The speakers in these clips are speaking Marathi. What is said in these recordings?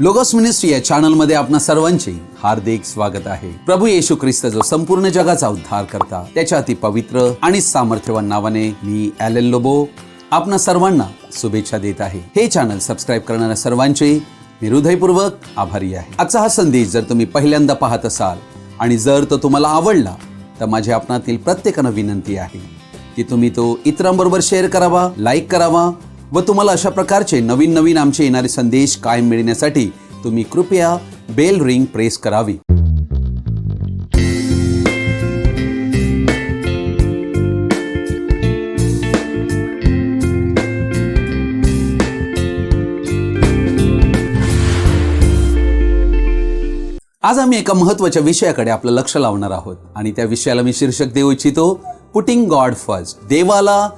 लोगोस मिनिस्ट्री या चॅनलमध्ये आपण आपणा सर्वांचे हार्दिक स्वागत आहे. प्रभू येशू ख्रिस्त जो संपूर्ण जगाचा उद्धार करता त्याच्या अति पवित्र आणि सामर्थ्यवान नावाने मी ॲलेन लोबो आपणा सर्वांना शुभेच्छा देत आहे. हे चॅनल सबस्क्राईब करणाऱ्या सर्वांचे मी हृदयपूर्वक आभारी आहे. आजचा हा संदेश जर तुम्ही पहिल्यांदा पाहत असाल आणि जर तो तुम्हाला आवडला तर माझ्या आपणातील प्रत्येकानं विनंती आहे की तुम्ही तो इतरांबरोबर शेअर करावा लाईक करावा व तुम्हाला अशा प्रकारचे नवीन नवीन आमचे येणारे संदेश कायम मिळण्यासाठी तुम्ही कृपया बेल रिंग प्रेस करावी. आज आम्ही एका महत्त्वाच्या विषयाकडे आपलं लक्ष लावणार आहोत आणि त्या विषयाला मी शीर्षक देऊ इच्छितो पुटिंग गॉड फर्स्ट देवाला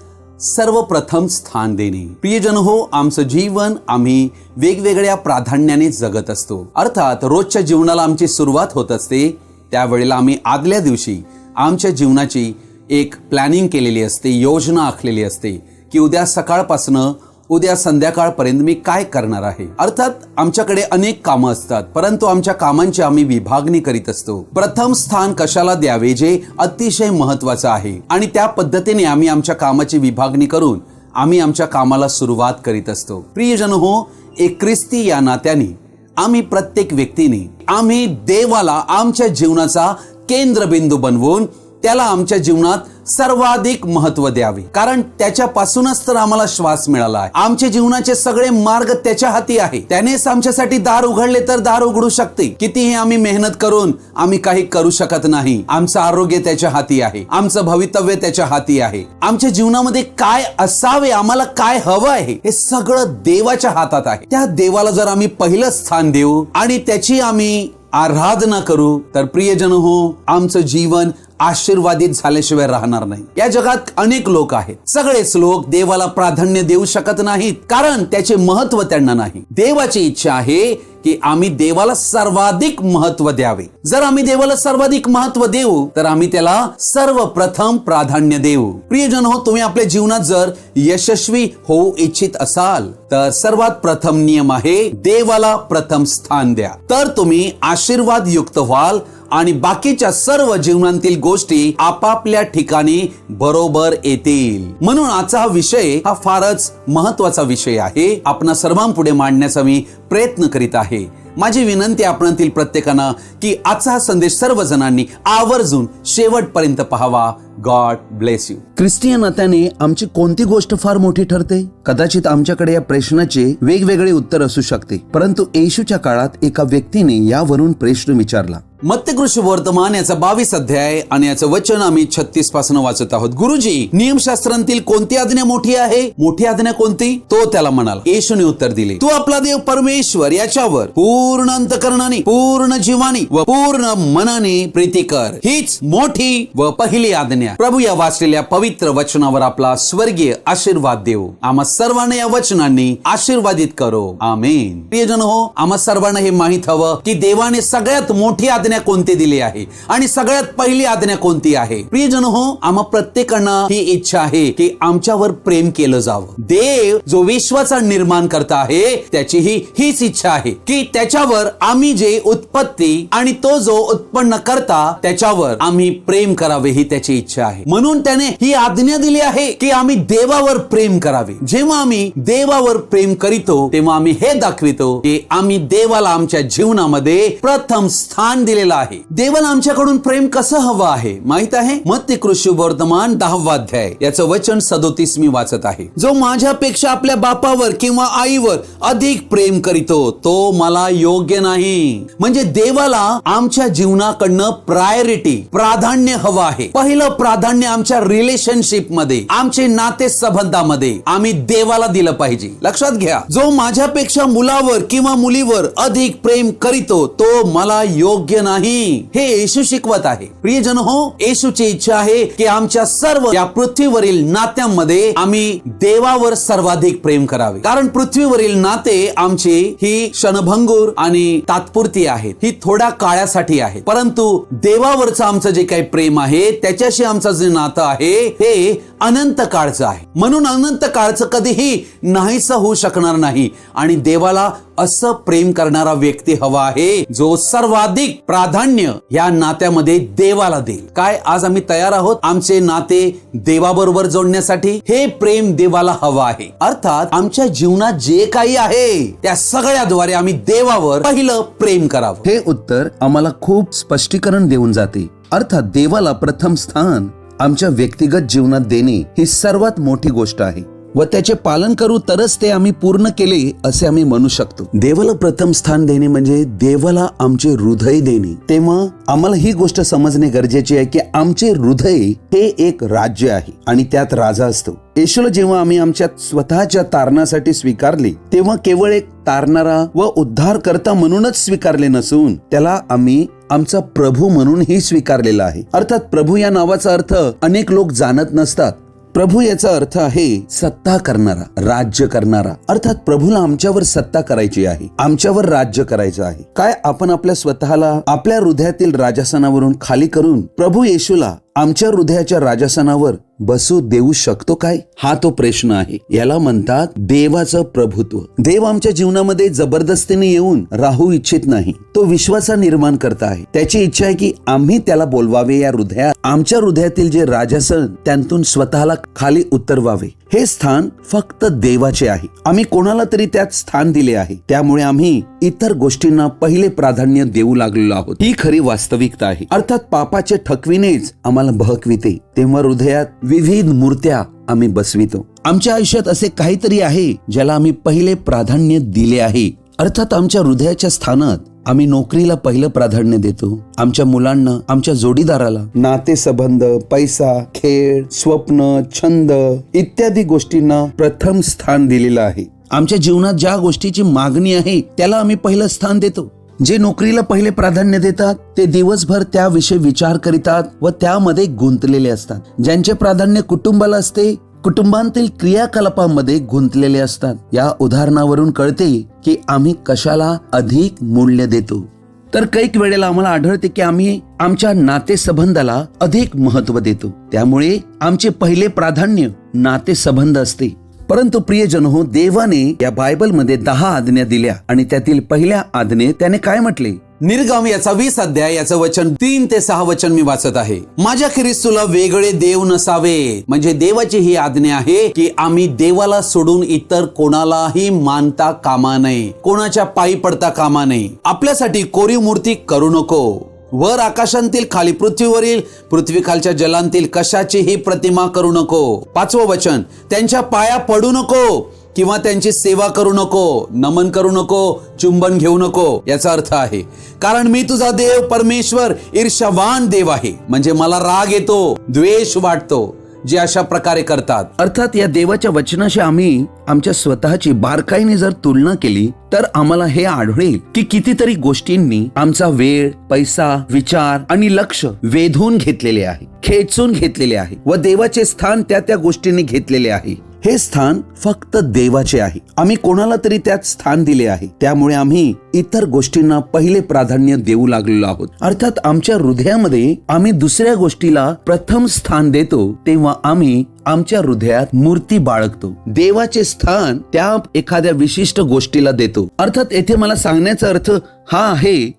सर्वप्रथम स्थान देणे. प्रियजन हो आमचं जीवन आम्ही वेगवेगळ्या प्राधान्याने जगत असतो. अर्थात रोजच्या जीवनाला आमची सुरुवात होत असते. त्यावेळेला आम्ही आदल्या दिवशी आमच्या जीवनाची एक प्लॅनिंग केलेली असते योजना आखलेली असते की उद्या सकाळपासनं उद्या संध्याकाळपर्यंत मी काय करणार आहे? अर्थात आमच्याकडे अनेक कामं असतात परंतु आमच्या कामांची आम्ही विभागणी करीत असतो. प्रथम स्थान कशाला द्यावे जे अतिशय महत्वाचं आहे आणि त्या पद्धतीने आम्ही आमच्या कामाची विभागणी करून आम्ही आमच्या कामाला सुरुवात करीत असतो. प्रियजन हो एक ख्रिस्ती या नात्याने आम्ही प्रत्येक व्यक्तीने आम्ही देवाला आमच्या जीवनाचा केंद्रबिंदू बनवून त्याला आमच्या जीवनात सर्वाधिक महत्त्व द्यावे. कारण त्याच्यापासूनच तर आम्हाला श्वास मिळाला आहे. आमच्या जीवनाचे सगळे मार्ग त्याच्या हाती आहे. त्यानेच आमच्यासाठी दार उघडले तर दार उघडू शकते. कितीही आम्ही मेहनत करून आम्ही काही करू शकत नाही. आमचं आरोग्य त्याच्या हाती आहे. आमचं भवितव्य त्याच्या हाती आहे. आमच्या जीवनामध्ये काय असावे आम्हाला काय हवं आहे हे सगळं देवाच्या हातात आहे. त्या देवाला जर आम्ही पहिलं स्थान देऊ आणि त्याची आम्ही आराधना करू तर प्रियजन हो आमचं जीवन आशीर्वादित झाल्याशिवाय राहणार नाही. या जगात अनेक लोक आहेत. सगळेच लोक देवाला प्राधान्य देऊ शकत नाहीत कारण त्याचे महत्त्व त्यांना नाही. देवाची इच्छा आहे की आम्ही देवाला सर्वाधिक महत्त्व द्यावे. जर आम्ही देवाला सर्वाधिक महत्त्व देऊ तर आम्ही त्याला सर्वप्रथम प्राधान्य देऊ. प्रियजन हो तुम्ही आपल्या जीवनात जर यशस्वी होऊ इच्छित असाल तर सर्वात प्रथम नियम आहे देवाला प्रथम स्थान द्या. तर तुम्ही आशीर्वाद युक्त व्हाल आणि बाकीच्या सर्व जीवनातील गोष्टी आपापल्या ठिकाणी बरोबर येतील. म्हणून आजचा हा विषय हा फारच महत्त्वाचा विषय आहे. आपणा सर्वांपुढे मांडण्याचा मी प्रयत्न करीत आहे. माझी विनंती आपणातील प्रत्येकानं की आजचा हा संदेश सर्वजणांनी आवर्जून शेवटपर्यंत पहावा. गॉड ब्लेस यू ख्रिस्टियन नात्याने आमची कोणती गोष्ट फार मोठी ठरते? कदाचित आमच्याकडे या प्रश्नाचे वेगवेगळे उत्तर असू शकते. परंतु येशूच्या काळात एका व्यक्तीने यावरून प्रश्न विचारला. मत्यकृषी वर्तमान याचा बावीस अध्याय आणि याचं वचन आम्ही छत्तीसपासून वाचत आहोत. गुरुजी नियमशास्त्रांतील कोणती आज्ञा मोठी आहे? मोठी आज्ञा कोणती? तो त्याला म्हणाला येशूने उत्तर दिले तू आपला देव परमेश्वर याच्यावर पूर्ण अंतकरणाने पूर्ण जीवानी व पूर्ण मनाने प्रीती कर. हीच मोठी व पहिली आज्ञा प्रभू या वाचलेल्या पवित्र वचनावर आपला स्वर्गीय आशीर्वाद देऊ. आम्हा सर्वांना या वचनांनी आशीर्वादित करो. आमेन. प्रियजन हो आम्हा सर्वांना हे माहीत हवं की देवाने सगळ्यात मोठी आज्ञा कोणती दिली आहे आणि सगळ्यात पहिली आज्ञा कोणती आहे? प्रियजन हो आम्हा प्रत्येकांना ही इच्छा आहे की आमच्यावर प्रेम केलं जावं. देव जो विश्वाचा निर्माण करता आहे त्याची ही हीच इच्छा आहे की त्याच्यावर आम्ही जे उत्पत्ती आणि तो जो उत्पन्न करता त्याच्यावर आम्ही प्रेम करावे ही त्याची इच्छा आहे. म्हणून त्याने ही आज्ञा दिली आहे की आम्ही देवावर प्रेम करावे. जेव्हा आम्ही देवावर प्रेम करीतो तेव्हा आम्ही हे दाखवितो की आम्ही देवाला आमच्या जीवनामध्ये प्रथम स्थान दिलेलं आहे. देवाला आमच्याकडून प्रेम कसं हवं आहे माहीत आहे? मत्य कृषी वर्धमान दहावा अध्याय. याचं वचन सदोतीस मी वाचत आहे. जो माझ्यापेक्षा आपल्या बापावर किंवा आईवर अधिक प्रेम करीतो तो मला योग्य नाही. म्हणजे देवाला आमच्या जीवनाकडनं प्रायोरिटी प्राधान्य हवं आहे. पहिलं प्राधान्य आमच्या रिलेशनशिपमध्ये आमचे नाते संबंधामध्ये आम्ही देवाला दिलं पाहिजे. लक्षात घ्या जो माझ्यापेक्षा मुलावर किंवा मुलीवर अधिक प्रेम करीतो तो मला योग्य नाही. हे येशू शिकवत आहे. प्रियजन हो येशूची इच्छा आहे की आमच्या सर्व या पृथ्वीवरील नात्यांमध्ये आम्ही देवावर सर्वाधिक प्रेम करावे. कारण पृथ्वीवरील नाते आमची ही क्षणभंगूर आणि तात्पुरती आहेत. ही थोड्या काळासाठी आहे परंतु देवावरचं आमचं जे काही प्रेम आहे त्याच्याशी आमचं जे नातं आहे हे अनंत काळचं आहे. म्हणून अनंत काळचं कधीही नाहीसं होऊ शकणार नाही. आणि देवाला असं प्रेम करणारा व्यक्ती हवा आहे जो सर्वाधिक प्राधान्य या नात्यामध्ये देवाला देईल. काय आज आम्ही तयार आहोत? आमचे नाते देवाबरोबर जोडण्यासाठी हे प्रेम देवाला हवं आहे. अर्थात आमच्या जीवनात जे काही आहे त्या सगळ्याद्वारे आम्ही देवावर पहिलं प्रेम करावं. हे उत्तर आम्हाला खूप स्पष्टीकरण देऊन जाते. अर्थात देवाला प्रथम स्थान आमच्या व्यक्तिगत जीवनात देणे ही सर्वात मोठी गोष्ट आहे. व त्याचे पालन करू तरच ते आम्ही पूर्ण केले असे आम्ही म्हणू शकतो. देवाला प्रथम स्थान देणे म्हणजे देवाला आमचे हृदय देणे. तेव्हा आम्हाला ही गोष्ट समजणे गरजेचे आहे की आमचे हृदय हे एक राज्य आहे आणि त्यात राजा असतो. येशूला जेव्हा आम्ही आमच्या स्वतःच्या तारणासाठी स्वीकारले तेव्हा केवळ एक तारणारा व उद्धार करता म्हणूनच स्वीकारले नसून त्याला आम्ही आमचा प्रभू म्हणूनही स्वीकारलेला आहे. अर्थात प्रभू या नावाचा अर्थ अनेक लोक जाणत नसतात. प्रभू याचा अर्थ आहे सत्ता करणारा राज्य करणारा. अर्थात प्रभूला आमच्यावर सत्ता करायची आहे. आमच्यावर राज्य करायचं आहे. काय आपण आपल्या स्वतःला आपल्या हृदयातील राजासनावरून खाली करून प्रभू येशूला आमच्या हृदयाच्या राजासनावर बसू देऊ शकतो काय? हा तो प्रश्न आहे. याला म्हणतात देवाचं प्रभुत्व. देव आमच्या जीवनामध्ये जबरदस्तीने येऊन राहू इच्छित नाही. तो विश्वासा निर्माण करता आहे. त्याची इच्छा आहे की आम्ही त्याला बोलवावे या हृदयात आमच्या हृदयातील जे राजासन त्यातून स्वतःला खाली उतरवावे. हे स्थान फक्त देवाचे आहे. आम्ही कोणाला तरी त्यात स्थान दिले आहे. त्यामुळे आम्ही इतर गोष्टींना पहिले प्राधान्य देऊ लागलेलो आहोत. ही खरी वास्तविकता आहे. अर्थात पापाचे ठकविनेच आम्हाला बहकविते तेव्हा हृदयात विविध मूर्त्या आम्ही बसवितो. आमच्या आयुष्यात असे काहीतरी आहे ज्याला आम्ही पहिले प्राधान्य दिले आहे. अर्थात आमच्या हृदयाच्या स्थानात आम्ही नोकरीला पहिलं प्राधान्य देतो. आमच्या मुलांना आमच्या जोडीदाराला नातेसंबंध पैसा खेळ स्वप्न छंद इत्यादी गोष्टींना प्रथम स्थान दिलेलं आहे. आमच्या जीवनात ज्या गोष्टीची मागणी आहे त्याला आम्ही पहिलं स्थान देतो. जे नोकरीला पहिले प्राधान्य देतात ते दिवसभर त्याविषयी विचार करीतात व त्यामध्ये गुंतलेले असतात. ज्यांचे प्राधान्य कुटुंबाला असते कुटुंबांतील क्रियाकलापांमध्ये गुंतलेले असतात. या उदाहरणावरून कळते की आम्ही कशाला अधिक मूल्य देतो. तर कैक वेळेला आम्हाला आढळते की आम्ही आमच्या नातेसंबंधाला अधिक महत्त्व देतो. त्यामुळे आमचे पहिले प्राधान्य नातेसंबंध असते. परंतु प्रियजन हो देवाने या बायबलमध्ये दहा आज्ञा दिल्या आणि त्यातील पहिल्या आज्ञे त्याने काय म्हटले? निर्गाम याचा वीस अध्याय याचं वचन तीन ते सहा वचन मी वाचत आहे. माझ्या ख्रिस्तूला वेगळे देव नसावे. म्हणजे देवाची ही आज्ञा आहे की आम्ही देवाला सोडून इतर कोणालाही मानता कामा नये. कोणाच्या पायी पडता कामा नये. आपल्यासाठी कोरीव मूर्ती करू नको. वर आकाशांतील खाली पृथ्वीवरील पृथ्वीखालच्या जलांतील जलांतील कशाचीही प्रतिमा करू नको. पाचवं वचन त्यांच्या पाया पडू नको किंवा त्यांची सेवा करू नको नमन करू नको चुंबन घेऊ नको याचा अर्थ आहे कारण मी तुझा देव परमेश्वर ईर्षावान देव आहे. म्हणजे मला राग येतो द्वेष वाटतो. जे अशा प्रकारे करतात. अर्थात या देवाच्या वचनाशी आम्ही आमच्या स्वतःची बारकाईने जर तुलना केली तर आम्हाला हे आढळेल की कितीतरी गोष्टींनी आमचा वेळ पैसा विचार आणि लक्ष वेधून घेतलेले आहे खेचून घेतलेले आहे व देवाचे स्थान त्या त्या गोष्टींनी घेतलेले आहे. हे स्थान फक्त देवाचे आहे. आम्ही कोणाला तरी त्यात स्थान दिले आहे. त्यामुळे आम्ही इतर गोष्टींना पहिले प्राधान्य देऊ लागलेलो आहोत. अर्थात आमच्या हृदयामध्ये आम्ही दुसऱ्या गोष्टीला प्रथम स्थान देतो तेव्हा आम्ही आमच्या हृदयात मूर्ती बाळगतो. देवाचे स्थान त्या एखाद्या विशिष्ट गोष्टीला देतो. अर्थात येथे मला सांगण्याचा अर्थ हा आहे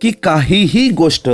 की काहीही गोष्ट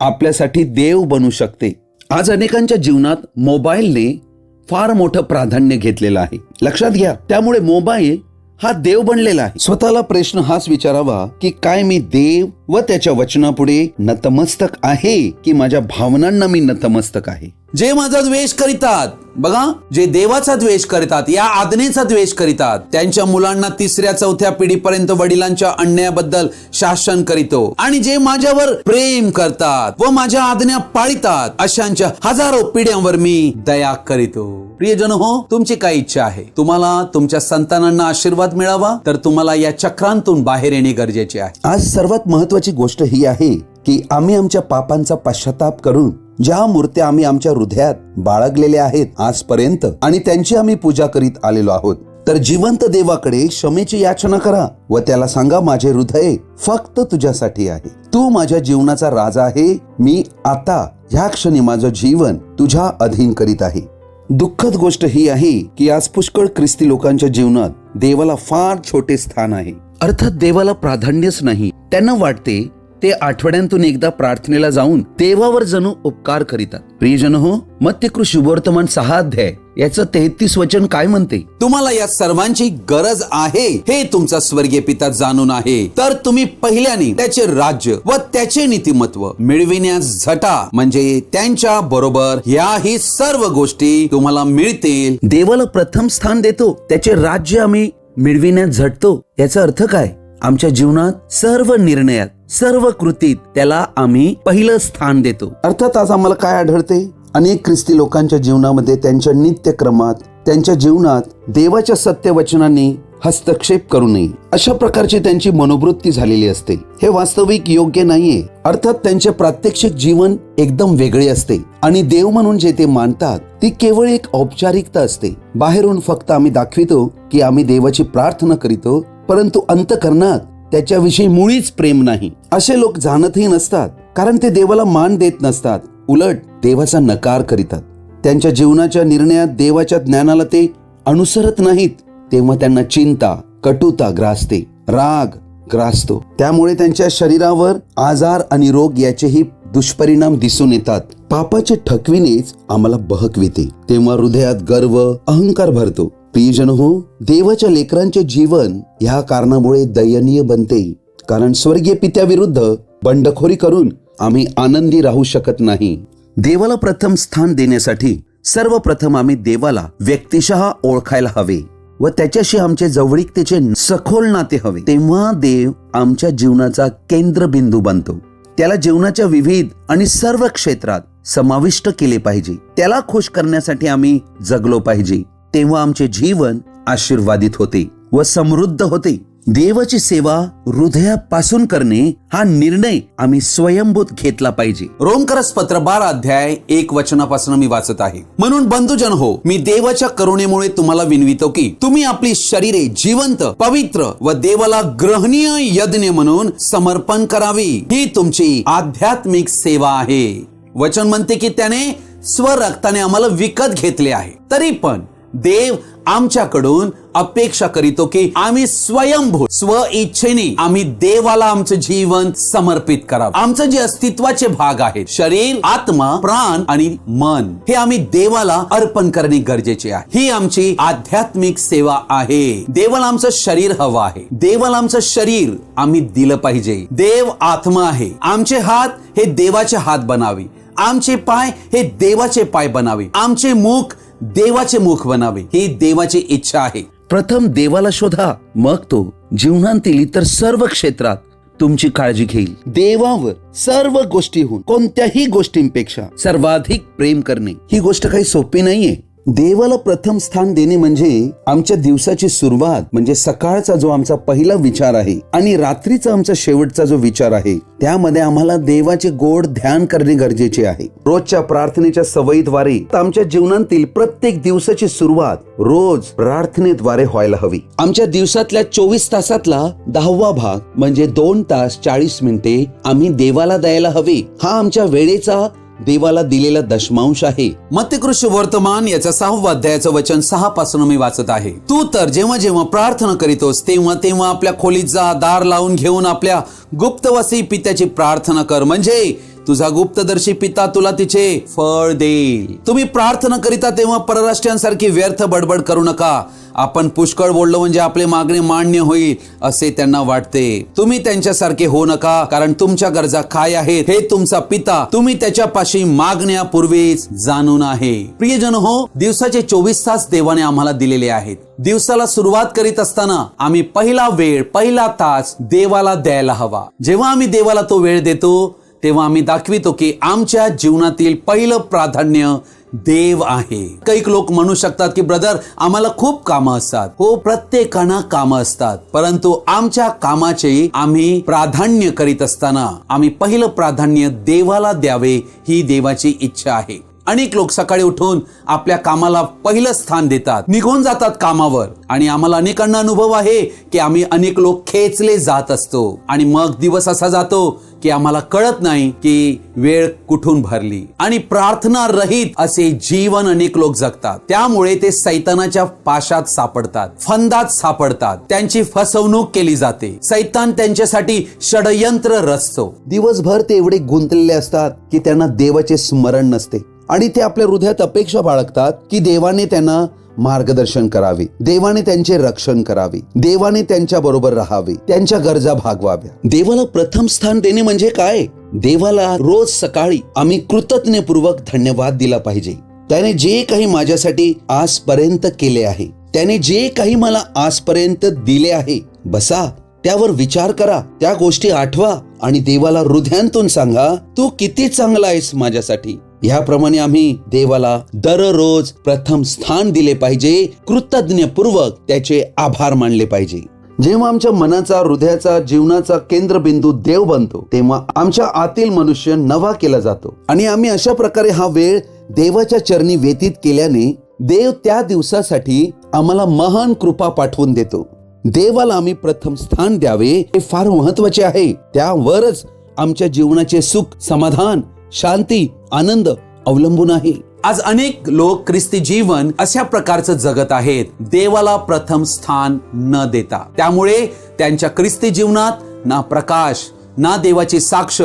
आपल्यासाठी देव बनू शकते. आज अनेकांच्या जीवनात मोबाईलने फार मोठं प्राधान्य घेतलेलं आहे. लक्षात घ्या त्यामुळे मोबाईल हा देव बनलेला आहे. स्वतःला प्रश्न हाच विचारावा की काय मी देव व त्याच्या वचनापुढे नतमस्तक आहे की माझ्या भावनांना मी नतमस्तक आहे. जे माझा द्वेष करीतात बघा जे देवाचा द्वेष करतात या आज्ञेचा द्वेष करीतात त्यांच्या मुलांना तिसऱ्या चौथ्या पिढीपर्यंत वडिलांच्या अन्यायाबद्दल शासन करीतो. आणि जे माझ्यावर प्रेम करतात व माझ्या आज्ञा पाळतात अशांच्या हजारो पिढ्यांवर मी दया करीतो. प्रियजन हो तुमची काय इच्छा आहे? तुम्हाला तुमच्या संतानांना आशीर्वाद मिळावा? तर तुम्हाला या चक्रांतून बाहेर येणे गरजेचे आहे. आज सर्वात महत्वाची गोष्ट ही आहे की आम्ही आमच्या पापांचा पश्चाताप करून ज्या मूर्त्या आम्ही आमच्या हृदयात बाळगलेल्या आहेत आजपर्यंत आणि त्यांची आम्ही पूजा करीत आलेलो आहोत तर जिवंत देवाकडे क्षमेची याचना करा व त्याला सांगा माझे हृदय फक्त तुझ्यासाठी आहे. तू माझ्या जीवनाचा राजा आहे. मी आता ह्या क्षणी माझं जीवन तुझ्या अधीन करीत आहे. दुःखद गोष्ट ही आहे की आज पुष्कळ ख्रिस्ती लोकांच्या जीवनात देवाला फार छोटे स्थान आहे. अर्थात देवाला प्राधान्यच नाही. त्यांना वाटते ते आठवड्यांतून एकदा प्रार्थनेला जाऊन देवावर जणू उपकार करीतात. प्रियजन हो ते शुभवर्तमान सहा अध्याय याचं तेहतीस वचन काय म्हणते? तुम्हाला या सर्वांची गरज आहे हे तुमचा स्वर्गीय पिता जाणून आहे. तर तुम्ही पहिल्याने त्याचे राज्य व त्याचे नीतिमत्व मिळविण्यास झटा म्हणजे त्यांच्या बरोबर याही सर्व गोष्टी तुम्हाला मिळतील. देवाला प्रथम स्थान देतो त्याचे राज्य आम्ही मिळविण्यात झटतो याचा अर्थ काय? आमच्या जीवनात सर्व निर्णयात सर्व कृतीत त्याला आम्ही पहिलं स्थान देतो. अर्थात आज आम्हाला काय आढळते? अनेक ख्रिस्ती लोकांच्या जीवनामध्ये त्यांच्या नित्यक्रमात त्यांच्या जीवनात देवाच्या सत्य वचनांनी हस्तक्षेप करू नये. अशा प्रकारची त्यांची मनोवृत्ती झालेली असते. हे वास्तविक योग्य नाहीये. अर्थात त्यांचे प्रात्यक्षिक जीवन एकदम वेगळे असते. आणि देव म्हणून जे ते मानतात ती केवळ एक औपचारिकता असते. बाहेरून फक्त आम्ही दाखवितो की आम्ही देवाची प्रार्थना करीतो परंतु अंतकरणात त्याच्याविषयी मुळीच प्रेम नाही. असे लोक जाणतही नसतात कारण ते देवाला मान देत नसतात. उलट देवाचा नकार करीतात. त्यांच्या जीवनाच्या निर्णयात देवाच्या ज्ञानाला ते अनुसरत नाहीत. तेव्हा त्यांना चिंता कटुता ग्रासते राग ग्रासतो. त्यामुळे त्यांच्या शरीरावर आजार आणि रोग याचेही दुष्परिणाम दिसून येतात. पापाचे ठकविनेच आम्हाला बहकविते तेव्हा हृदयात गर्व अहंकार भरतो. प्रियजन हो देवाच्या लेकरांचे जीवन ह्या कारणामुळे दयनीय बनते. कारण स्वर्गीय पित्याविरुद्ध बंडखोरी करून आम्ही आनंदी राहू शकत नाही. देवाला प्रथम स्थान देण्यासाठी सर्वप्रथम आम्ही देवाला व्यक्तिशः ओळखायला हवे व त्याच्याशी आमचे जवळीकतेचे सखोल नाते हवे. तेव्हा देव आमच्या जीवनाचा केंद्रबिंदू बनतो. त्याला जीवनाच्या विविध आणि सर्व क्षेत्रात समाविष्ट केले पाहिजे. त्याला खुश करण्यासाठी आम्ही जगलो पाहिजे. तेव्हा आमचे जीवन आशीर्वादित होते व समृद्ध होते. देवाची सेवा हृदयापासून करणे हा निर्णय आम्ही स्वयंभूत घेतला पाहिजे. रोमकरस पत्र बारा अध्याय एक वचनापासून मी वाचत आहे. म्हणून बंधुजन हो मी देवाच्या करुणेमुळे तुम्हाला विनवितो की तुम्ही आपली शरीरे जिवंत पवित्र व देवाला ग्रहणीय यज्ञ म्हणून समर्पण करावी. ही तुमची आध्यात्मिक सेवा आहे. वचन म्हणते की त्याने स्वरक्ताने आम्हाला विकत घेतले आहे. तरी पण देव आमच्याकडून अपेक्षा करीतो की आम्ही स्वयंभू स्व इच्छेने आम्ही देवाला आमचं जीवन समर्पित करावं. आमचं जे अस्तित्वाचे भाग आहेत शरीर आत्मा प्राण आणि मन हे आम्ही देवाला अर्पण करणे गरजेचे आहे. ही आमची आध्यात्मिक सेवा आहे. देवाला आमचं शरीर हवं आहे. देवाला आमचं शरीर आम्ही दिलं पाहिजे. देव आत्मा आहे. आमचे हात हे देवाचे हात बनावे. आमचे पाय हे देवाचे पाय बनावे. आमचे मुख देवाचे मुख बनावे ही देवाची इच्छा आहे. प्रथम देवाला शोधा मग तो जीवनातील इतर सर्व क्षेत्रात तुमची काळजी घेईल. देवावर सर्व गोष्टीहून कोणत्याही गोष्टींपेक्षा सर्वाधिक प्रेम करणे. ही गोष्ट काही सोपी नाहीये. देवाला प्रथम स्थान देणे म्हणजे आमच्या दिवसाची सुरुवात म्हणजे सकाळचा जो आमचा पहिला विचार आहे आणि रात्रीचा आमचा शेवटचा जो विचार आहे त्यामध्ये आम्हाला देवाचे गोड ध्यान करणे गरजेचे आहे. रोजच्या प्रार्थनेच्या सवयीद्वारे आमच्या जीवनातील प्रत्येक दिवसाची सुरुवात रोज प्रार्थनेद्वारे व्हायला हवी. आमच्या दिवसातल्या चोवीस तासातला दहावा भाग म्हणजे दोन तास चाळीस मिनिटे आम्ही देवाला द्यायला हवे. हा आमच्या वेळेचा देवाला दिलेला दशमांश आहे. मत्यकृष्य वर्तमान याचा सहावा अध्यायाचं वचन सहा पासून मी वाचत आहे. तू तर जेव्हा जेव्हा प्रार्थना करीतोस तेव्हा तेव्हा आपल्या खोलीत जा दार लावून घेऊन आपल्या गुप्तवासी पित्याची प्रार्थना कर. म्हणजे तुझा गुप्तदर्शी पिता तुला तिचे फळ देईल. तुम्ही प्रार्थना करिता तेव्हा परराष्ट्रांसारखी व्यर्थ बडबड करू नका. आपण पुष्कळ बोललो म्हणजे आपले मागणे मान्य होईल असे त्यांना वाटते. तुम्ही त्यांच्यासारखे होऊ नका कारण तुमच्या गरजा काय आहेत हे तुमचा पिता तुम्ही त्याच्यापाशी मागण्यापूर्वीच जाणून आहे. प्रियजन हो दिवसाचे चोवीस तास देवाने आम्हाला दिलेले आहेत. दिवसाला सुरुवात करीत असताना आम्ही पहिला वेळ पहिला तास देवाला द्यायला हवा. जेव्हा आम्ही देवाला तो वेळ देतो तेव्हा आम्ही दाखवितो की आमच्या जीवनातील पहिलं प्राधान्य देव आहे. काही लोक म्हणू शकतात की ब्रदर आम्हाला खूप कामं असतात. हो प्रत्येकाना कामं असतात. परंतु आमच्या कामाचे आम्ही प्राधान्य करीत असताना आम्ही पहिलं प्राधान्य देवाला द्यावे ही देवाची इच्छा आहे. अनेक लोक सकाळी उठून आपल्या कामाला पहिलं स्थान देतात. निघून जातात कामावर. आणि आम्हाला अनेकांना अनुभव आहे की आम्ही अनेक लोक खेचले जात असतो. आणि मग दिवस असा जातो की आम्हाला कळत नाही की वेळ कुठून भरली. आणि प्रार्थना रहित असे जीवन अनेक लोक जगतात. त्यामुळे ते सैतानाच्या पाशात सापडतात फंदात सापडतात. त्यांची फसवणूक केली जाते. सैतान त्यांच्यासाठी षडयंत्र रचतो. दिवसभर ते एवढे गुंतलेले असतात की त्यांना देवाचे स्मरण नसते. आणि ते आपल्या हृदयात अपेक्षा बाळगतात की देवाने त्यांना मार्गदर्शन करावे. देवाने त्यांचे रक्षण करावे. देवाने त्यांच्या बरोबर राहावे. त्यांच्या गरजा भागवाव्या. देवाला प्रथम स्थान देणे म्हणजे काय? देवाला रोज सकाळी आम्ही कृतज्ञपूर्वक धन्यवाद दिला पाहिजे. त्याने जे काही माझ्यासाठी आजपर्यंत केले आहे त्याने जे काही मला आजपर्यंत दिले आहे बसा. त्यावर विचार करा. त्या गोष्टी आठवा आणि देवाला हृदयांतून सांगा तू किती चांगला आहेस माझ्यासाठी. याप्रमाणे आम्ही देवाला दररोज प्रथम स्थान दिले पाहिजे कृतज्ञपूर्वक त्याचे आभार मानले पाहिजे. जेव्हा आमच्या मनाचा हृदयाचा जीवनाचा केंद्रबिंदू देव बनतो तेव्हा आमच्या आतील मनुष्य नवा केला जातो. आणि आम्ही अशा प्रकारे हा वेळ देवाच्या चरणी व्यतीत केल्याने देव त्या दिवसासाठी आम्हाला महान कृपा पाठवून देतो. देवाला आम्ही प्रथम स्थान द्यावे हे फार महत्त्वाचे आहे. त्यावरच आमच्या जीवनाचे सुख समाधान शांती आनंद अवलंबून आहे. आज अनेक लोक ख्रिस्ती जीवन अशा प्रकारचं जगत आहेत. देवाला प्रथम स्थान न देता. त्यामुळे त्यांच्या ख्रिस्ती जीवनात ना प्रकाश ना देवाची साक्ष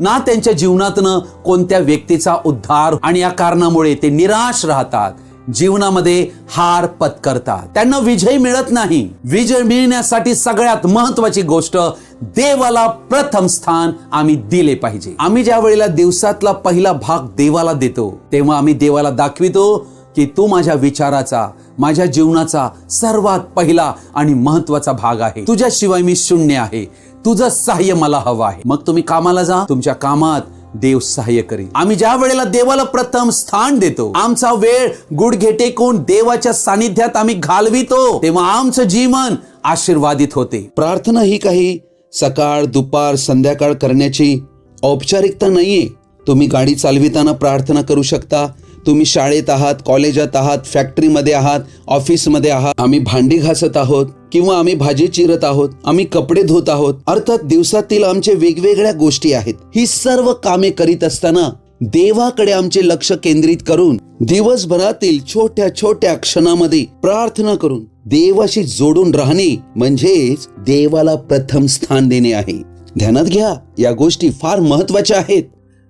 ना त्यांच्या जीवनातनं कोणत्या व्यक्तीचा उद्धार आणि या कारणामुळे ते निराश राहतात. जीवनामध्ये हार पत्करतात त्यांना विजय मिळत नाही. विजय मिळण्यासाठी सगळ्यात महत्वाची गोष्ट देवाला प्रथम स्थान आम्ही दिले पाहिजे. आम्ही ज्या वेळेला दिवसातला पहिला भाग देवाला देतो तेव्हा आम्ही देवाला दाखवितो की तू माझ्या विचाराचा माझ्या जीवनाचा सर्वात पहिला आणि महत्त्वाचा भाग आहे. तुझ्याशिवाय मी शून्य आहे. तुझं सहाय्य मला हवं आहे. मग तुम्ही कामाला जा. तुमच्या कामात देव सहाय्य करील. आम्ही ज्या वेळेला देवाला प्रथम स्थान देतो आमचा वेळ गुडघे टेकून देवाच्या सानिध्यात आम्ही घालवितो तेव्हा आमचं जीवन आशीर्वादित होते. प्रार्थना ही काही सकाळ दुपार संध्याकाळ करण्याची औपचारिकता नाहीये. तुम्ही गाडी चालविताना प्रार्थना करू शकता. तुम्ही शाळेत आहात कॉलेजात आहात फॅक्टरीमध्ये आहात ऑफिसमध्ये आहात. आम्ही भांडी घासत आहोत. किंवा आम्ही भाजी चिरत आहोत आम्ही कपडे धुत आहोत अर्थात दिवसातील आमचे वेगवेगळ्या गोष्टी आहेत. ही सर्व कामे करीत असताना देवाकडे आमचे लक्ष केंद्रित करून दिवसभरातील छोट्या छोट्या क्षणामध्ये प्रार्थना करून देवाशी जोडून राहणे म्हणजेच देवाला प्रथम स्थान देणे आहे. ध्यानात घ्या या गोष्टी फार महत्त्वाच्या आहेत.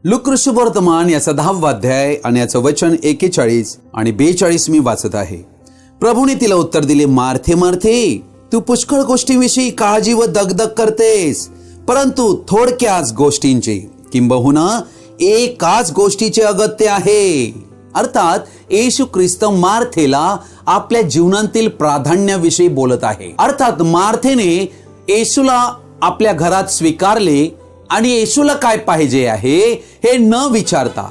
लुकृषवर्तमान याचा दहावा अध्याय आणि याचं वचन एकेचाळीस आणि बेचाळीस मी वाचत आहे. प्रभूने तिला उत्तर दिले मार्थे मार्थे तू पुष्कळ गोष्टींविषयी काळजी व दगदग करतेस. परंतु थोडक्याच गोष्टींची किंबहुना एकाच गोष्टीचे अगत्य आहे. अर्थात येशू ख्रिस्त मार्थेला आपल्या जीवनातील प्राधान्याविषयी बोलत आहे. अर्थात मार्थेने येशूला आपल्या घरात स्वीकारले आणि येशूला काय पाहिजे आहे हे न विचारता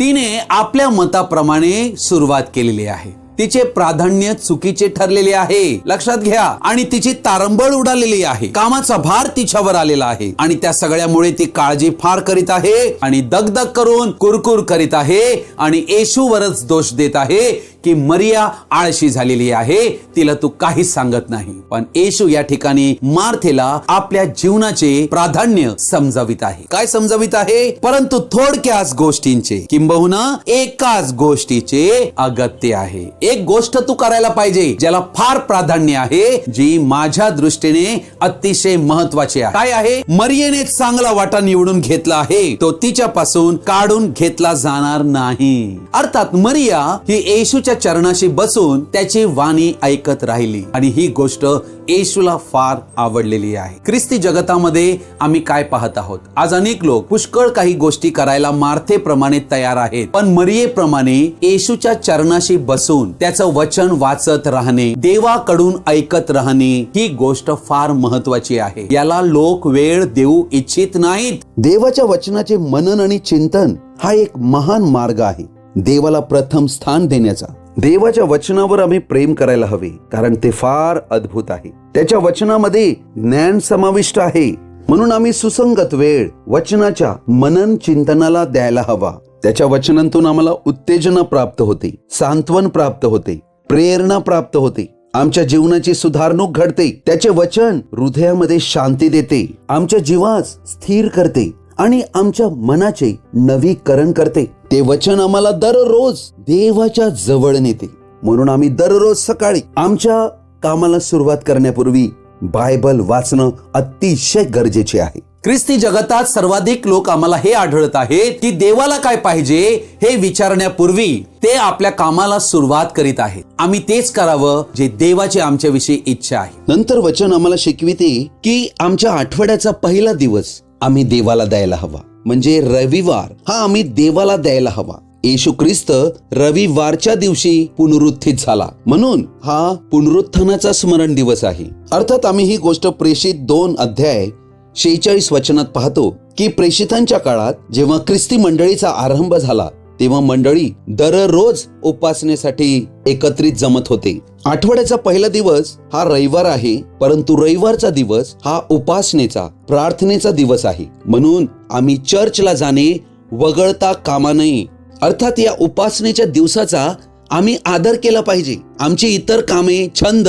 तिने आपल्या मताप्रमाणे सुरुवात केलेली आहे. तिचे प्राधान्य चुकीचे ठरलेले आहे. लक्षात घ्या. आणि तिची तारंबळ उडालेली आहे. कामाचा भार तिच्यावर आलेला आहे. आणि त्या सगळ्यामुळे ती काळजी फार करीत आहे. आणि दगदग करून कुरकुर करीत आहे. आणि येशूवरच दोष देत आहे. की मरिया आळशी झालेली आहे तिला तू काहीच सांगत नाही. पण येशू या ठिकाणी मार्थेला आपल्या जीवनाचे प्राधान्य समजावित आहे. काय समजावित आहे? परंतु थोडक्याच गोष्टींचे. किंबहुना एकाच गोष्टीचे अगत्य आहे. एक गोष्ट तू करायला पाहिजे ज्याला फार प्राधान्य आहे जी माझ्या दृष्टीने अतिशय महत्वाची आहे. काय आहे? मरियेने चांगला वाटा निवडून घेतला आहे तो तिच्यापासून काढून घेतला जाणार नाही. अर्थात मरिया ही येशूच्या चरणाशी बसून त्याची वाणी ऐकत राहिली. आणि ही गोष्ट येशूला फार आवडलेली आहे. ख्रिस्ती जगतामध्ये आम्ही काय पाहत आहोत? आज अनेक लोक पुष्कळ काही गोष्टी करायला मार्थेप्रमाणे तयार आहेत. पण मरियेप्रमाणे येशूच्या चरणाशी बसून त्याचं वचन वाचत राहणे देवाकडून ऐकत राहणे ही गोष्ट फार महत्वाची आहे. याला लोक वेळ देऊ इच्छित नाहीत. देवाच्या वचनाचे मनन आणि चिंतन हा एक महान मार्ग आहे. देवाला प्रथम स्थान देण्याचा. देवाच्या वचनावर आम्ही प्रेम करायला हवे कारण ते फार अद्भुत आहे. त्याच्या वचनामध्ये ज्ञान समाविष्ट आहे. म्हणून आम्ही सुसंगत वेळ वचनाच्या मनन चिंतनाला द्यायला हवा. त्याच्या वचनांतून आम्हाला उत्तेजना प्राप्त होते सांत्वन प्राप्त होते प्रेरणा प्राप्त होते. आमच्या जीवनाची सुधारणूक घडते. त्याचे वचन हृदयामध्ये शांती देते. आमच्या जीवास स्थिर करते. आणि आमच्या मनाचे नवीकरण करते. ते वचन आम्हाला दररोज देवाच्या जवळ नेते. म्हणून आम्ही दररोज सकाळी आमच्या कामाला सुरुवात करण्यापूर्वी बायबल वाचणं अतिशय गरजेचे आहे. ख्रिस्ती जगतात सर्वाधिक लोक आम्हाला हे आढळत आहेत की देवाला काय पाहिजे हे विचारण्यापूर्वी ते आपल्या कामाला सुरुवात करीत आहेत. आम्ही तेच करावं जे देवाची आमच्याविषयी इच्छा आहे. नंतर वचन आम्हाला शिकविते की आमच्या आठवड्याचा पहिला दिवस आम्ही देवाला द्यायला हवा. म्हणजे रविवार हा आम्ही देवाला द्यायला हवा. येशू ख्रिस्त रविवारच्या दिवशी पुनरुत्थित झाला. म्हणून हा पुनरुत्थानाचा स्मरण दिवस आहे. अर्थात आम्ही ही गोष्ट प्रेषित दोन अध्याय शेहेचाळीस वचनात पाहतो की प्रेषितांच्या काळात जेव्हा ख्रिस्ती मंडळीचा आरंभ झाला तेव्हा मंडळी दररोज उपासनेसाठी एकत्रित जमत होते. आठवड्याचा पहिला दिवस हा रविवार आहे परंतु रविवारचा दिवस हा उपासनेचा प्रार्थनेचा दिवस आहे. म्हणून आम्ही चर्चला जाणे वगळता कामा नये. अर्थात या उपासनेच्या दिवसाचा आम्ही आदर केला पाहिजे. आमची इतर कामे छंद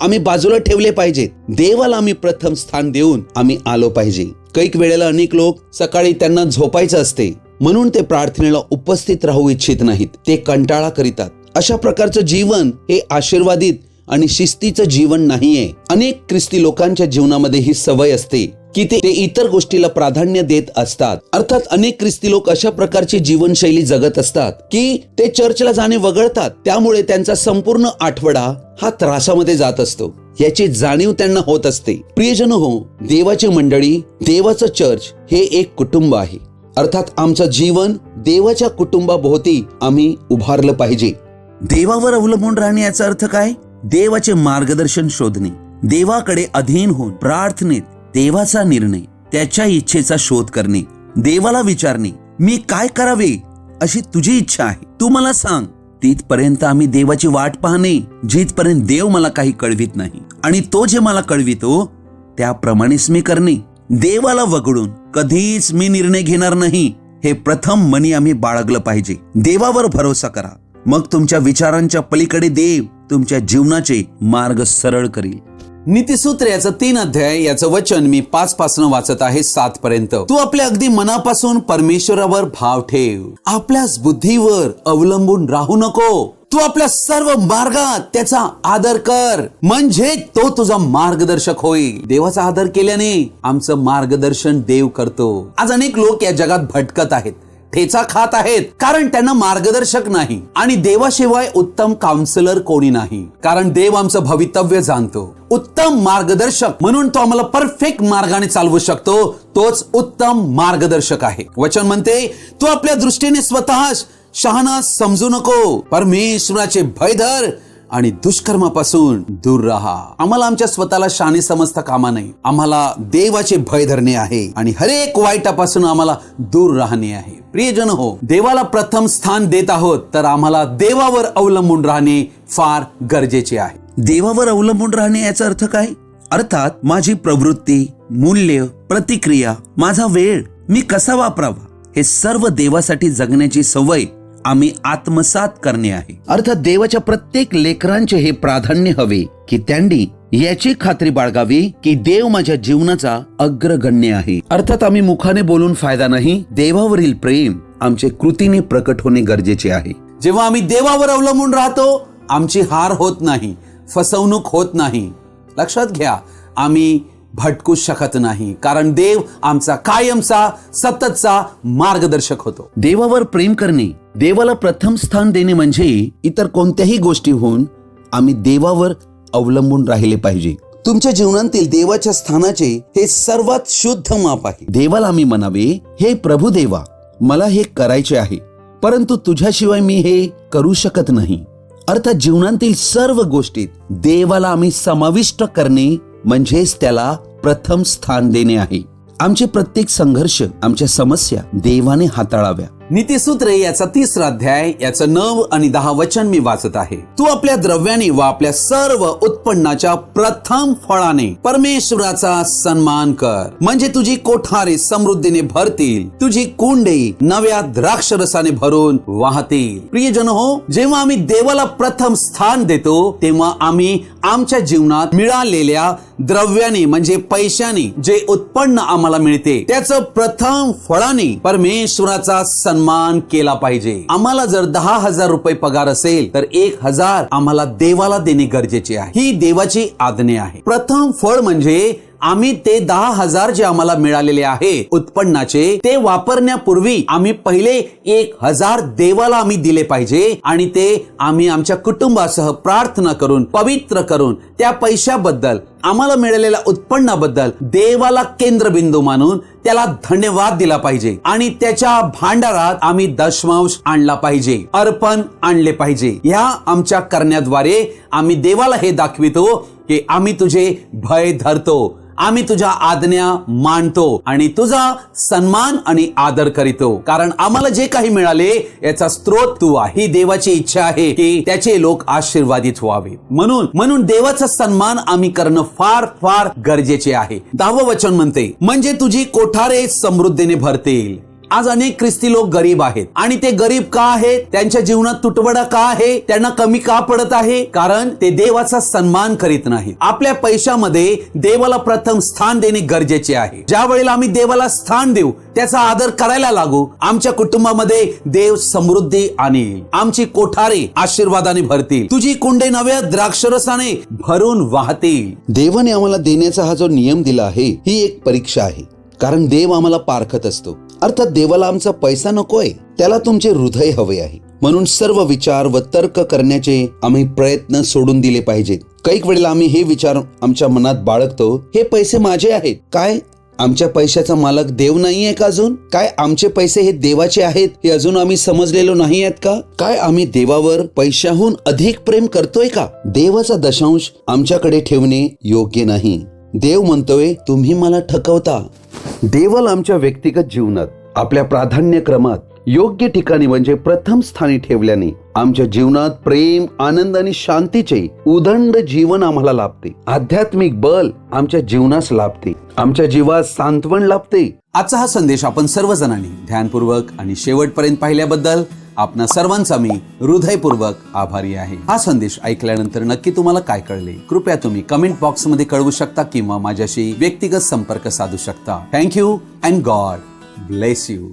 आम्ही बाजूला ठेवले पाहिजेत. देवाला आम्ही प्रथम स्थान देऊन आम्ही आलो पाहिजे. कैक वेळेला अनेक लोक सकाळी त्यांना झोपायचं असते. म्हणून ते प्रार्थनेला उपस्थित राहू इच्छित नाहीत. ते कंटाळा करीतात. अशा प्रकारचं जीवन हे आशीर्वादित आणि शिस्तीचं जीवन नाहीये. अनेक ख्रिस्ती लोकांच्या जीवनामध्ये ही सवय असते की ते ते इतर गोष्टीला प्राधान्य देत असतात. अर्थात अनेक ख्रिस्ती लोक अशा प्रकारची जीवनशैली जगत असतात की ते चर्चला जाणे वगळतात. त्यामुळे त्यांचा संपूर्ण आठवडा हा त्रासामध्ये जात असतो. याची जाणीव त्यांना होत असते. प्रियजन हो देवाची मंडळी देवाचं चर्च हे एक कुटुंब आहे. अर्थात आमचं जीवन देवाच्या कुटुंबाभोवती आम्ही उभारलं पाहिजे. देवावर अवलंबून राहणे याचा अर्थ काय? देवाचे मार्गदर्शन शोधणे. देवाकडे अधीन होऊन प्रार्थनेत देवाचा निर्णय त्याच्या इच्छेचा शोध करणे देवाला विचारणे मी काय करावे? अशी तुझी इच्छा आहे. तू मला सांग. तिथपर्यंत आम्ही देवाची वाट पाहणे जिथपर्यंत देव मला काही कळवित नाही आणि तो जे मला कळवितो त्याप्रमाणेच मी करणे. देवाला वगळून कधीच मी निर्णय घेणार नाही. हे प्रथम मनी आम्ही बाळगलं पाहिजे. देवावर भरोसा करा. मग तुमच्या विचारांच्या पलीकडे देव तुमच्या जीवनाचे मार्ग सरळ करील. नीतिसूत्र याचा तीन अध्याय याचं वचन मी पाच पासन वाचत आहे सात पर्यंत तू आपल्या अगदी मनापासून परमेश्वरावर भाव ठेव. आपल्याच बुद्धीवर अवलंबून राहू नको. तू आपल्या सर्व मार्गात त्याचा आदर कर. म्हणजे तो तुझा मार्गदर्शक होईल. देवाचा आदर केल्याने आमचं मार्गदर्शन देव करतो. आज अनेक लोक या जगात भटकत आहेत. ठेचा खात आहेत. कारण त्यांना मार्गदर्शक नाही. आणि देवाशिवाय उत्तम काउन्सिलर कोणी नाही. कारण देव आमचं भवितव्य जाणतो. उत्तम मार्गदर्शक म्हणून तो आम्हाला परफेक्ट मार्गाने चालवू शकतो. तोच उत्तम मार्गदर्शक आहे. वचन म्हणते तू आपल्या दृष्टीने स्वतः शहाणा समजू नको. परमेश्वराचे भय धर आणि दुष्कर्मापासून दूर राहा. आम्हाला आमच्या स्वतःला शाणी समजता कामा नाही आम्हाला देवाचे भय धरणे आहे आणि हरेक वाईटापासून आम्हाला दूर राहणे आहे. प्रियजन हो देवाला प्रथम स्थान देत आहोत तर आम्हाला देवावर अवलंबून राहणे फार गरजेचे आहे. देवावर अवलंबून राहणे याचा अर्थ काय? अर्थात माझी प्रवृत्ती मूल्य प्रतिक्रिया माझा वेळ मी कसा वापरावा हे सर्व देवासाठी जगण्याची सवय आम्ही आत्मसात करणे आहे. अर्थात देवाच्या प्रत्येक लेकरांचे हे प्राधान्य हवे की त्यांनी याची खात्री बाळगावी की देव माझ्या जीवनाचा अग्रगण्य आहे. अर्थात आम्ही मुखाने बोलून फायदा नाही देवावरील प्रेम आमचे कृतीने प्रकट होणे गरजेचे आहे. जेव्हा आम्ही देवावर अवलंबून राहतो आमची हार होत नाही फसवणूक होत नाही. लक्षात घ्या आम्ही भटकू शकत नाही. कारण देव आमचा कायमचा सततचा मार्गदर्शक होतो. देवावर प्रेम करणे देवाला प्रथम स्थान देणे म्हणजे इतर कोणत्याही गोष्टीहून आम्ही देवावर अवलंबून राहिले पाहिजे. तुमच्या जीवनातील देवाच्या स्थानाचे हे सर्वात शुद्ध माप आहे. देवाला आम्ही म्हणावे हे प्रभू देवा मला हे करायचे आहे परंतु तुझ्याशिवाय मी हे करू शकत नाही. अर्थात जीवनातील सर्व गोष्टीत देवाला आम्ही समाविष्ट करणे म्हणजेच त्याला प्रथम स्थान देणे आहे. आमचे प्रत्येक संघर्ष आमच्या समस्या देवाने हाताळाव्या. नीतीसूत्रे याचा तिसरा अध्याय याचं नव आणि दहा वचन मी वाचत आहे. तू आपल्या द्रव्याने व आपल्या सर्व उत्पन्नाच्या प्रथम फळाने परमेश्वराचा सन्मान कर. म्हणजे तुझी कोठारे समृद्धीने भरतील तुझी कुंडे नव्या द्राक्षरसाने भरून वाहतील. प्रियजन हो जेव्हा आम्ही देवाला प्रथम स्थान देतो तेव्हा आम्ही आमच्या जीवनात मिळालेल्या द्रव्याने म्हणजे पैशाने जे उत्पन्न आम्हाला मिळते त्याचं प्रथम फळाने परमेश्वराचा सन्मान केला पाहिजे. आम्हाला जर दहा हजार रुपये पगार असेल तर एक हजार आम्हाला देवाला देणे गरजेचे आहे. ही देवाची आज्ञा आहे. प्रथम फळ म्हणजे आम्ही ते दहा हजार जे आम्हाला मिळालेले आहे उत्पन्नाचे ते वापरण्यापूर्वी आम्ही पहिले एक हजार देवाला आम्ही दिले पाहिजे आणि ते आम्ही आमच्या कुटुंबासह प्रार्थना करून पवित्र करून त्या पैशाबद्दल आम्हाला मिळालेल्या उत्पन्नाबद्दल देवाला केंद्रबिंदू मानून त्याला धन्यवाद दिला पाहिजे आणि त्याच्या भांडारात आम्ही दशमांश आणला पाहिजे अर्पण आणले पाहिजे. ह्या आमच्या करण्याद्वारे आम्ही देवाला हे दाखवितो की आम्ही तुझे भय धरतो. आम्ही तुझ्या आज्ञा मानतो आणि तुझा सन्मान आणि आदर करीतो. कारण आम्हाला जे काही मिळाले याचा स्त्रोत तू आहे. ही देवाची इच्छा आहे की त्याचे लोक आशीर्वादित व्हावे. म्हणून म्हणून देवाचा सन्मान आम्ही करणं फार फार गरजेचे आहे. दहावं वचन म्हणते म्हणजे तुझी कोठारे समृद्धीने भरतील. आज अनेक ख्रिस्ती लोक गरीब आहेत. आणि ते गरीब का आहेत त्यांच्या जीवनात तुटवडा का आहे? त्यांना कमी का पडत आहे? कारण ते देवाचा सन्मान करीत नाही आपल्या पैशामध्ये देवाला प्रथम स्थान देणे गरजेचे आहे. ज्या वेळेला आम्ही देवाला स्थान देऊ त्याचा आदर करायला लागू आमच्या कुटुंबामध्ये देव समृद्धी आणि आमची कोठारे आशीर्वादाने भरतील. तुझी कुंडे नव्या द्राक्षरसाने भरून वाहतील. देवाने आम्हाला देण्याचा हा जो नियम दिला आहे ही एक परीक्षा आहे. कारण देव आम्हाला पारखत असतो. अर्थात देवाला आमचा पैसा नकोय त्याला तुमचे हृदय हवे आहे. म्हणून सर्व विचार व तर्क करण्याचे आम्ही प्रयत्न सोडून दिले पाहिजेत. कैक वेळेला आम्ही हे विचार आमच्या मनात बाळगतो हे पैसे माझे आहेत. काय? आमच्या पैशाचा मालक देव नाहीये का अजून? काय आमचे पैसे हे देवाचे आहेत हे अजून आम्ही समजलेलो नाही आहेत का? काय आम्ही देवावर पैशाहून अधिक प्रेम करतोय का? देवाचा दशांश आमच्याकडे ठेवणे योग्य नाही. देव म्हणतोय तुम्ही मला ठकवता. देवाला आमच्या व्यक्तिगत जीवनात आपल्या प्राधान्यक्रमात योग्य ठिकाणी म्हणजे प्रथम स्थानी ठेवल्याने आमच्या जीवनात प्रेम आनंद आणि शांतीचे उदंड जीवन आम्हाला लाभते. आध्यात्मिक बल आमच्या जीवनास लाभते. आमच्या जीवात सांत्वन लाभते. आजचा हा संदेश आपण सर्वजणांनी ध्यानपूर्वक आणि शेवटपर्यंत पाहिल्याबद्दल आपणा सर्वांचा मी हृदयपूर्वक आभारी आहे. हा संदेश ऐकल्यानंतर नक्की तुम्हाला काय कळले? कृपया तुम्ही कमेंट बॉक्समध्ये कळवू शकता किंवा माझ्याशी व्यक्तिगत संपर्क साधू शकता. Thank you and God bless you